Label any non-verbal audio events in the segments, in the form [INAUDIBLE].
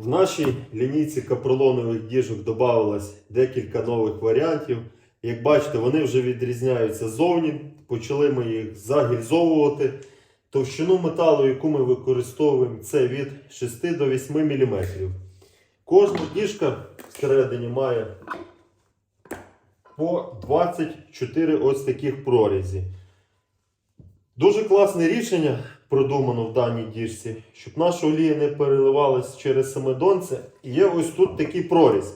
В нашій лінійці капролонових діжок додавалось декілька нових варіантів. Як бачите, вони вже відрізняються зовні. Почали ми їх загільзовувати. Товщину металу, яку ми використовуємо, це від 6 до 8 мм. Кожна діжка всередині має по 24 ось таких прорізі. Дуже класне рішення продумано в даній діжці, щоб наша олія не переливалась через саме донце. Є ось тут такий проріз.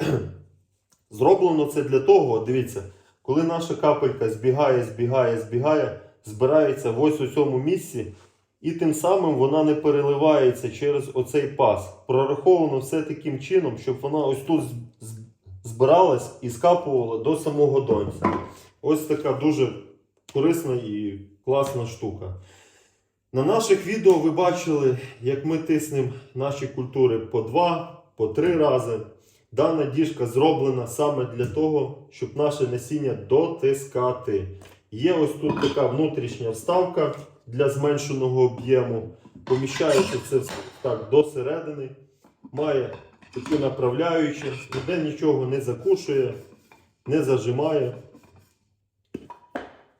[CLEARS THROAT] Зроблено це для того, дивіться, коли наша капелька збігає, збігає, збігає, збирається ось у цьому місці, і тим самим вона не переливається через оцей пас. Прораховано все таким чином, щоб вона ось тут збиралась і скапувала до самого донця. Ось така дуже корисна і класна штука. На наших відео ви бачили, як ми тиснемо наші культури по два, по три рази. Дана діжка зроблена саме для того, щоб наше насіння дотискати. Є ось тут така внутрішня вставка для зменшеного об'єму. Поміщається це так до середини. Має такі направляючі, ніде нічого не закушує, не зажимає.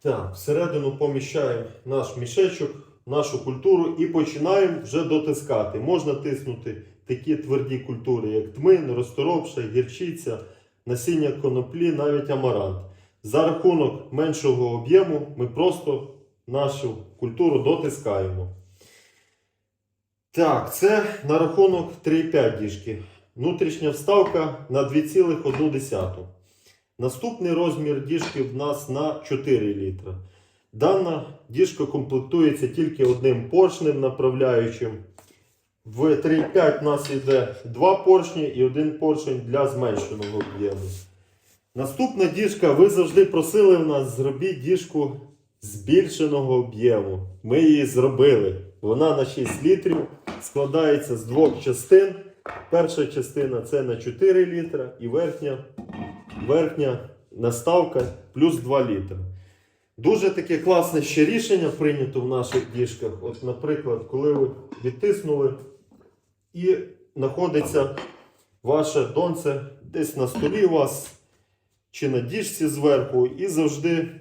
Так, всередину поміщаємо наш мішечок, нашу культуру і починаємо вже дотискати. Можна тиснути такі тверді культури, як тмин, розторопша, гірчиця, насіння коноплі, навіть амарант. За рахунок меншого об'єму ми просто нашу культуру дотискаємо. Так, це на рахунок 3,5 діжки. Внутрішня вставка на 2,1. Наступний розмір діжки в нас на 4 літра. Дана діжка комплектується тільки одним поршнем направляючим. В 3,5 у нас йде два поршні і один поршень для зменшеного об'єму. Наступна діжка, ви завжди просили в нас зробіть діжку збільшеного об'єму. Ми її зробили. Вона на 6 літрів складається з двох частин. Перша частина це на 4 літра і верхня, верхня наставка плюс 2 літри. Дуже таке класне ще рішення прийнято в наших діжках. От, наприклад, коли ви відтиснули і знаходиться ваше донце десь на столі у вас чи на діжці зверху, і завжди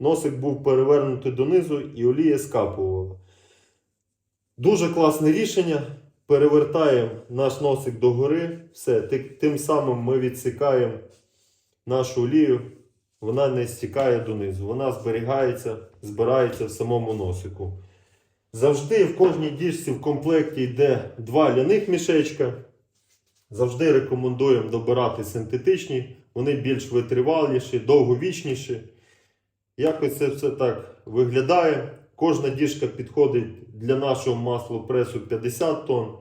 носик був перевернутий донизу і олія скапувала. Дуже класне рішення. Перевертаємо наш носик догори. Все, тим самим ми відсікаємо нашу олію. Вона не стікає донизу, вона зберігається, збирається в самому носику. Завжди в кожній діжці в комплекті йде два ляних мішечка. Завжди рекомендуємо добирати синтетичні, вони більш витриваліші, довговічніші. Якось це все так виглядає. Кожна діжка підходить для нашого маслопресу 50 тонн.